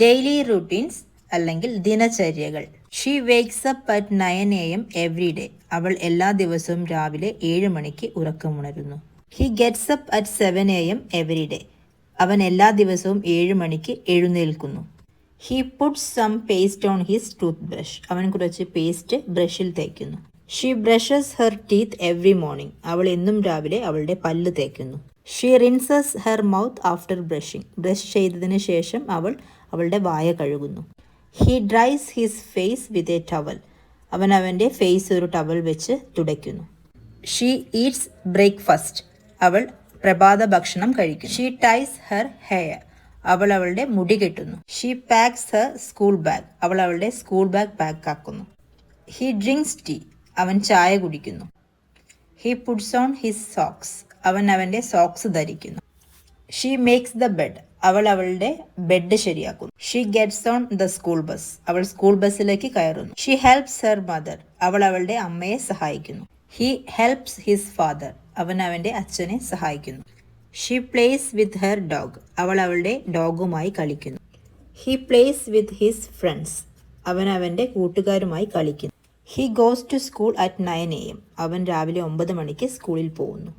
Daily routines അല്ലെങ്കിൽ ദിനചര്യകൾ. She wakes up at nine A M every day അവൾ എല്ലാ ദിവസവും രാവിലെ ഏഴ് മണിക്ക് ഉറക്കമുണരുന്നു. He gets up at seven A M every day അവൻ എല്ലാ ദിവസവും ഏഴ് മണിക്ക് എഴുന്നേൽക്കുന്നു. He put some paste on his toothbrush അവൻ കുറച്ച് പേസ്റ്റ് ബ്രഷിൽ തേക്കുന്നു. She brushes her teeth every morning അവൾ എന്നും രാവിലെ അവളുടെ പല്ല് തേക്കുന്നു. She rinses her mouth after brushing brush ചെയ്തതിന് ശേഷം അവൾ അവളുടെ വായ കഴുകുന്നു. He dries his face with a towel അവൻ അവന്റെ ഫേസ് ഒരു ടവൽ വെച്ച് തുടയ്ക്കുന്നു. ഷീ ഈറ്റ്സ് ബ്രേക്ക്ഫാസ്റ്റ് അവൾ പ്രഭാത ഭക്ഷണം കഴിക്കും ഷീ ടൈസ് ഹെർ ഹെയർ അവൾ അവളുടെ മുടി കെട്ടുന്നു. She packs her school bag അവൾ അവളുടെ സ്കൂൾ ബാഗ് പാക്ക് ആക്കുന്നു. ഹി ഡ്രിങ്ക്സ് ടീ അവൻ ചായ കുടിക്കുന്നു. He puts on his socks അവൻ അവന്റെ സോക്സ് ധരിക്കുന്നു. ഷീ മേക്സ് ദ ബെഡ് അവൾ അവളുടെ ബെഡ് ശരിയാക്കുന്നു. She gets on the school bus അവൾ സ്കൂൾ ബസ്സിലേക്ക് കയറുന്നു. ഷീ ഹെൽപ്സ് ഹെർ മദർ അവൾ അവളുടെ അമ്മയെ സഹായിക്കുന്നു. ഹി ഹെൽപ്സ് ഹിസ് ഫാദർ അവൻ അവന്റെ അച്ഛനെ സഹായിക്കുന്നു. She plays with her dog അവൾ അവളുടെ ഡോഗുമായി കളിക്കുന്നു. He plays with his friends അവൻ അവന്റെ കൂട്ടുകാരുമായി കളിക്കുന്നു. He goes to school at nine A M അവൻ രാവിലെ ഒമ്പത് മണിക്ക് സ്കൂളിൽ പോകുന്നു.